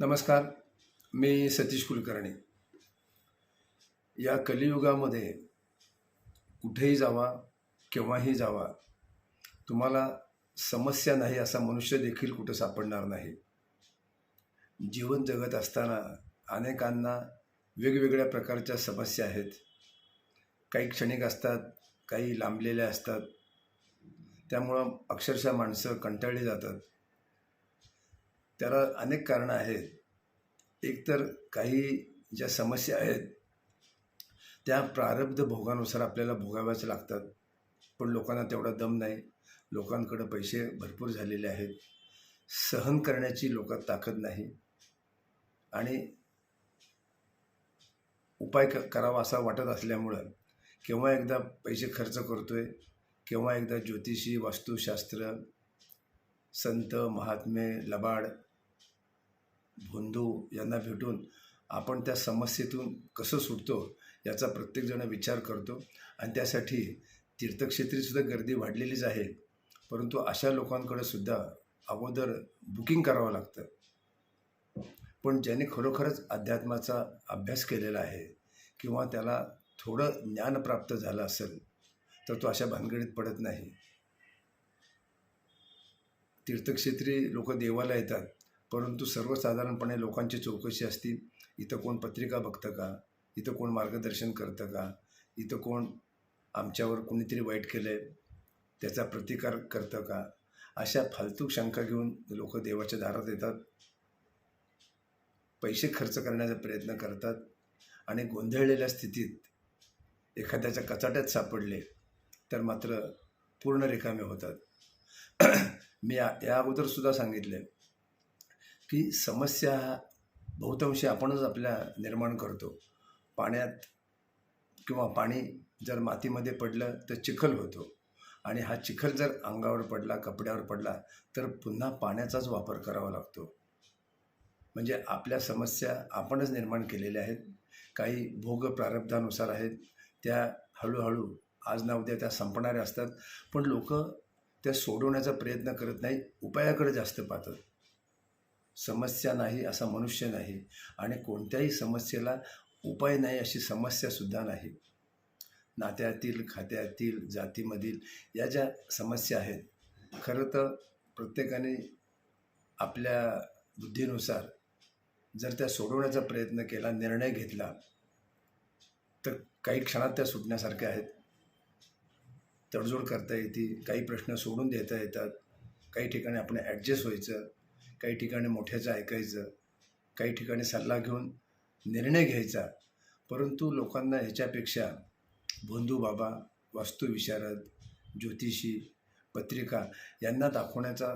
नमस्कार मी सतीश कुलकर्णी. या कलियुगामध्ये कुठेही जावा केव्हाही जावा तुम्हाला समस्या नाही असा मनुष्य देखील कुठं सापडणार नाही. जीवन जगत असताना अनेकांना वेगवेगळ्या प्रकारच्या समस्या आहेत. काही क्षणिक असतात काही लांबलेल्या असतात. त्यामुळं अक्षरशः माणसं कंटाळली जातात. त्याला अनेक कारणं आहेत. एकतर काही ज्या समस्या आहेत त्या प्रारब्ध भोगानुसार आपल्याला भोगाव्याच लागतात. पण लोकांना तेवढा दम नाही. लोकांकडं पैसे भरपूर झालेले आहेत. सहन करण्याची लोकात ताकद नाही. आणि उपाय क करावा असा वाटत असल्यामुळं केव्हा एकदा पैसे खर्च करतो आहे केव्हा एकदा ज्योतिषी वास्तुशास्त्र संत महात्मे लबाड भोंदू यांना भेटून आपण त्या समस्येतून कसं सुटतो याचा प्रत्येकजण विचार करतो. आणि त्यासाठी तीर्थक्षेत्रीसुद्धा गर्दी वाढलेलीच आहे. परंतु अशा लोकांकडे सुद्धा अगोदर बुकिंग करावं लागतं. पण ज्याने खरोखरच अध्यात्माचा अभ्यास केलेला आहे किंवा त्याला थोडं ज्ञान प्राप्त झालं असेल तर तो अशा भानगडीत पडत नाही. तीर्थक्षेत्री लोक देवाला येतात. परंतु सर्वसाधारणपणे लोकांची चौकशी असती इथं कोण पत्रिका बघतं का? इथं कोण मार्गदर्शन करतं का? इथं कोण आमच्यावर कुणीतरी वाईट केलं आहे त्याचा प्रतिकार करतं का? अशा फालतू शंका घेऊन लोक देवाच्या दारात येतात. पैसे खर्च करण्याचा प्रयत्न करतात आणि गोंधळलेल्या स्थितीत एखाद्याच्या कचाट्यात सापडले तर मात्र पूर्ण रिकामे होतात. मी या या अगोदरसुद्धा सांगितले की समस्या बहुतांशी आपणच आपल्या निर्माण करतो. पाण्यात किंवा पाणी जर मातीमध्ये पडलं तर चिखल होतो. आणि हा चिखल जर अंगावर पडला कपड्यावर पडला तर पुन्हा पाण्याचाच वापर करावा लागतो. म्हणजे आपल्या समस्या आपणच निर्माण केलेल्या आहेत. काही भोग प्रारब्धानुसार आहेत. त्या हळूहळू आज ना उद्या त्या संपणाऱ्या असतात. पण लोक त्या सोडवण्याचा प्रयत्न करत नाही. उपायाकडे जास्त पाहतात. समस्या नाही असा मनुष्य नाही आणि कोणत्याही समस्येला उपाय नाही अशी समस्यासुद्धा नाही. नात्यातील खात्यातील जातीमधील या ज्या समस्या आहेत खरं तर प्रत्येकाने आपल्या बुद्धीनुसार जर त्या सोडवण्याचा प्रयत्न केला निर्णय घेतला तर काही क्षणात त्या सुटण्यासारख्या आहेत. तडजोड करता येते काही प्रश्न सोडून देता येतात काही ठिकाणी आपण ॲडजस्ट व्हायचं काही ठिकाणी मोठ्याचं ऐकायचं काही ठिकाणी सल्ला घेऊन निर्णय घ्यायचा. परंतु लोकांना ह्याच्यापेक्षा बंधू बाबा वास्तुविशारद ज्योतिषी पत्रिका यांना दाखवण्याचा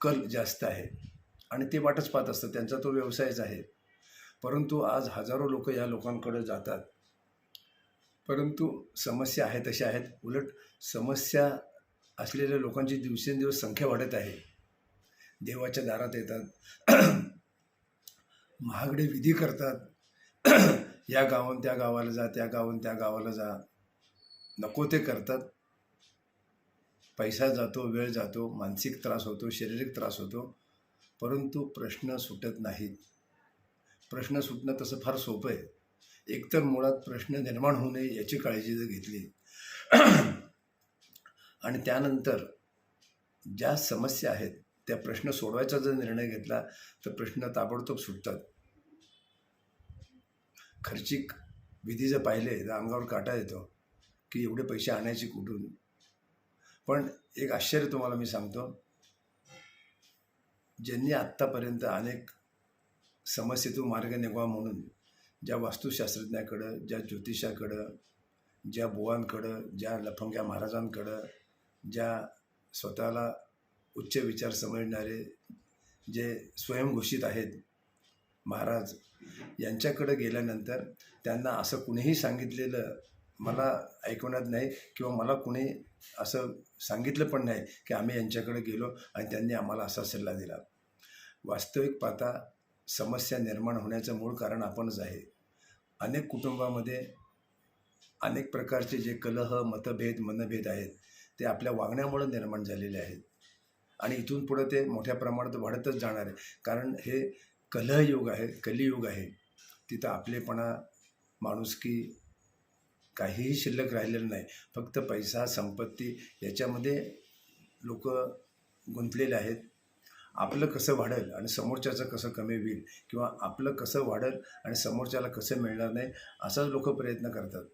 कल जास्त आहे. आणि ते वाटच पाहत असतं त्यांचा तो व्यवसायच आहे. परंतु आज हजारो लोक या लोकांकडे जातात. परंतु समस्या आहे तशा आहेत उलट समस्या असलेल्या लोकांची दिवसेंदिवस संख्या वाढत आहे. देवाच्या दारात येतात. महागडे विधी करतात. या गावाहून त्या गावाला जा त्या गावाहून त्या गावाला जा. नको ते करतात. पैसा जातो वेळ जातो मानसिक त्रास होतो शारीरिक त्रास होतो. परंतु प्रश्न सुटत नाहीत. प्रश्न सुटणं तसं फार सोपं आहे. एकतर मुळात प्रश्न निर्माण होऊ नये याची काळजी जर घेतली. आणि त्यानंतर ज्या समस्या आहेत त्या प्रश्न सोडवायचा जर निर्णय घेतला तर प्रश्न ताबडतोब सुटतात. खर्चिक विधी जर पाहिले तर अंगावर काटा येतो की एवढे पैसे आणायचे कुठून? पण एक आश्चर्य तुम्हाला मी सांगतो. ज्यांनी आत्तापर्यंत अनेक समस्येतून मार्ग निघावा म्हणून ज्या वास्तुशास्त्रज्ञाकडं ज्या ज्योतिषाकडं ज्या बुवांकडं ज्या लफंग्या महाराजांकडं ज्या स्वतःला उच्च विचार समजणारे जे स्वयंघोषित आहेत महाराज यांच्याकडं गेल्यानंतर त्यांना असं कुणीही सांगितलेलं मला ऐकवण्यात नाही किंवा मला कुणी असं सांगितलं पण नाही की आम्ही यांच्याकडे गेलो आणि त्यांनी आम्हाला असा सल्ला दिला. वास्तविक पाहता समस्या निर्माण होण्याचं मूळ कारण आपणच आहे. अनेक कुटुंबामध्ये अनेक प्रकारचे जे कलह मतभेद मनभेद आहेत ते आपल्या वागण्यामुळं निर्माण झालेले आहेत. आणि इथून पुढं ते मोठ्या प्रमाणात वाढतच जाणार आहे. कारण हे कलहयुग आहे कलियुग आहे. तिथं आपलेपणा माणुसकी काहीही शिल्लक राहिलेलं नाही. फक्त पैसा संपत्ती याच्यामध्ये लोक गुंतलेले आहेत. आपलं कसं वाढेल आणि समोरच्याचं कसं कमी होईल किंवा आपलं कसं वाढेल आणि समोरच्याला कसं मिळणार नाही असाच लोक प्रयत्न करतात.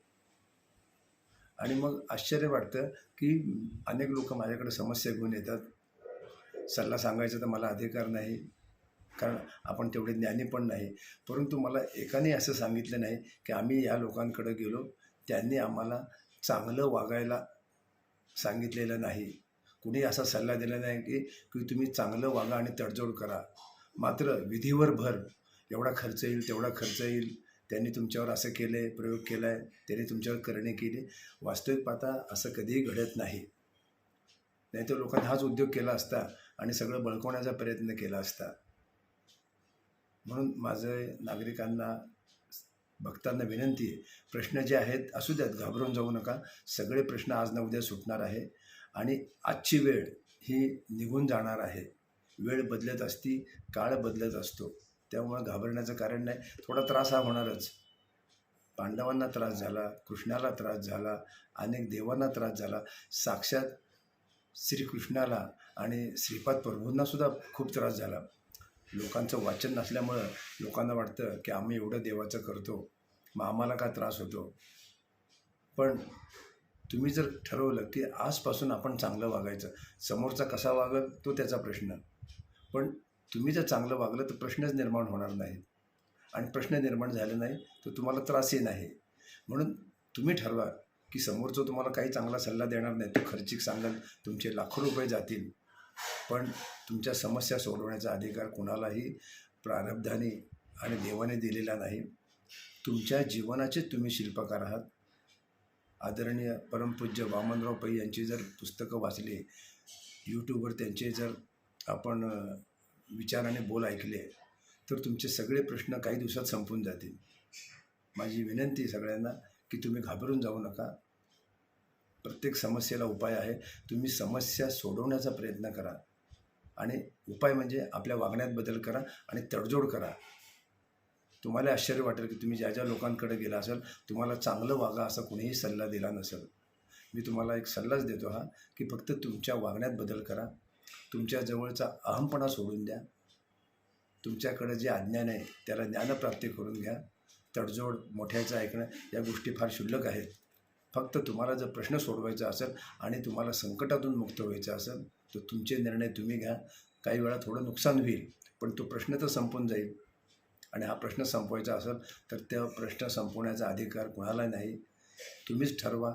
आणि मग आश्चर्य वाटतं की अनेक लोक माझ्याकडे समस्या घेऊन येतात. सल्ला सांगायचा तर मला अधिकार नाही कारण आपण तेवढे ज्ञानी पण नाही. परंतु मला एकाने असं सांगितलं नाही की आम्ही या लोकांकडे गेलो त्यांनी आम्हाला चांगलं वागायला सांगितलेलं नाही. कुणी असा सल्ला दिला नाही की की तुम्ही चांगलं वागा आणि तडजोड करा. मात्र विधीवर भर एवढा खर्च येईल तेवढा खर्च येईल. त्यांनी तुमच्यावर असं केलं आहे प्रयोग केला आहे त्यांनी तुमच्यावर करणे केली. वास्तविक पाहता असं कधीही घडत नाही. नाहीतर लोकांनी हाच उद्योग केला असता आणि सगळं बळकवण्याचा प्रयत्न केला असता. म्हणून माझं नागरिकांना भक्तांना विनंती आहे प्रश्न जे आहेत असू द्यात घाबरून जाऊ नका. सगळे प्रश्न आज ना उद्या सुटणार आहे आणि आजची वेळ ही निघून जाणार आहे. वेळ बदलत असती काळ बदलत असतो. त्यामुळं घाबरण्याचं कारण नाही. थोडा त्रास हा होणारच. पांडवांना त्रास झाला कृष्णाला त्रास झाला अनेक देवांना त्रास झाला. साक्षात श्रीकृष्णाला आणि श्रीपाद प्रभूंना सुद्धा खूप त्रास झाला. लोकांचं वाचन नसल्यामुळं लोकांना वाटतं की आम्ही एवढं देवाचं करतो मग आम्हाला का त्रास होतो? पण तुम्ही जर ठरवलं की आजपासून आपण चांगलं वागायचं समोरचा कसा वागल तो त्याचा प्रश्न. पण तुम्ही जर चांगलं वागलं तर प्रश्नच निर्माण होणार नाही आणि प्रश्न निर्माण झाले नाही तर तुम्हाला त्रासही नाही. म्हणून तुम्ही ठरवा की समोरचं तुम्हाला काही चांगला सल्ला देणार नाही तो खर्चिक सांगाल तुमचे लाखो रुपये जातील. पण तुमच्या समस्या सोडवण्याचा अधिकार कुणालाही प्रारब्धाने आणि देवाने दिलेला नाही. तुमच्या जीवनाचे तुम्ही शिल्पकार आहात. आदरणीय परमपूज्य वामनराव पै यांची जर पुस्तकं वाचली यूट्यूबवर त्यांचे जर आपण विचाराने बोल ऐकले तर तुमचे सगळे प्रश्न काही दिवसात संपून जातील. माझी विनंती सगळ्यांना की तुम्ही घाबरून जाऊ नका. प्रत्येक समस्येला उपाय आहे. तुम्ही समस्या सोडवण्याचा प्रयत्न करा. आणि उपाय म्हणजे आपल्या वागण्यात बदल करा आणि तडजोड करा. तुम्हाला आश्चर्य वाटेल की तुम्ही ज्या ज्या लोकांकडे गेला असाल तुम्हाला चांगलं वागा असा कुणीही सल्ला दिला नसेल. मी तुम्हाला एक सल्लाच देतो हा की फक्त तुमच्या वागण्यात बदल करा. तुमच्या जवळचा अहमपणा सोडून द्या. तुमच्याकडे जे अज्ञान आहे त्याला ज्ञानप्राप्ती करून घ्या. तडजोड मोठ्याचं ऐकणं या गोष्टी फार क्षुल्लक आहेत. फक्त तुम्हाला जर प्रश्न सोडवायचा असेल आणि तुम्हाला संकटातून मुक्त व्हायचं असेल तर तुमचे निर्णय तुम्ही घ्या. काही वेळा थोडं नुकसान होईल पण तो प्रश्न तर संपून जाईल. आणि हा प्रश्न संपवायचा असेल तर त्या प्रश्न संपवण्याचा अधिकार कोणाला नाही. तुम्हीच ठरवा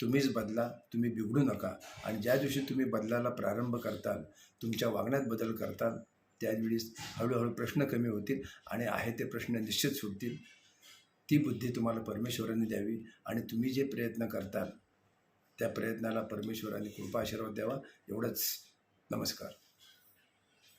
तुम्हीच बदला तुम्ही बिघडू नका. आणि ज्या दिवशी तुम्ही बदलाला प्रारंभ करताल तुमच्या वागण्यात बदल करताल त्यावेळी हळूहळू प्रश्न कमी होतील आणि आहे ते प्रश्न निश्चित सुटतील. ती बुद्धी तुम्हाला परमेश्वराने द्यावी आणि तुम्ही जे प्रयत्न करताल त्या प्रयत्नाला परमेश्वराने कृपा आशीर्वाद द्यावा. एवढंच. नमस्कार.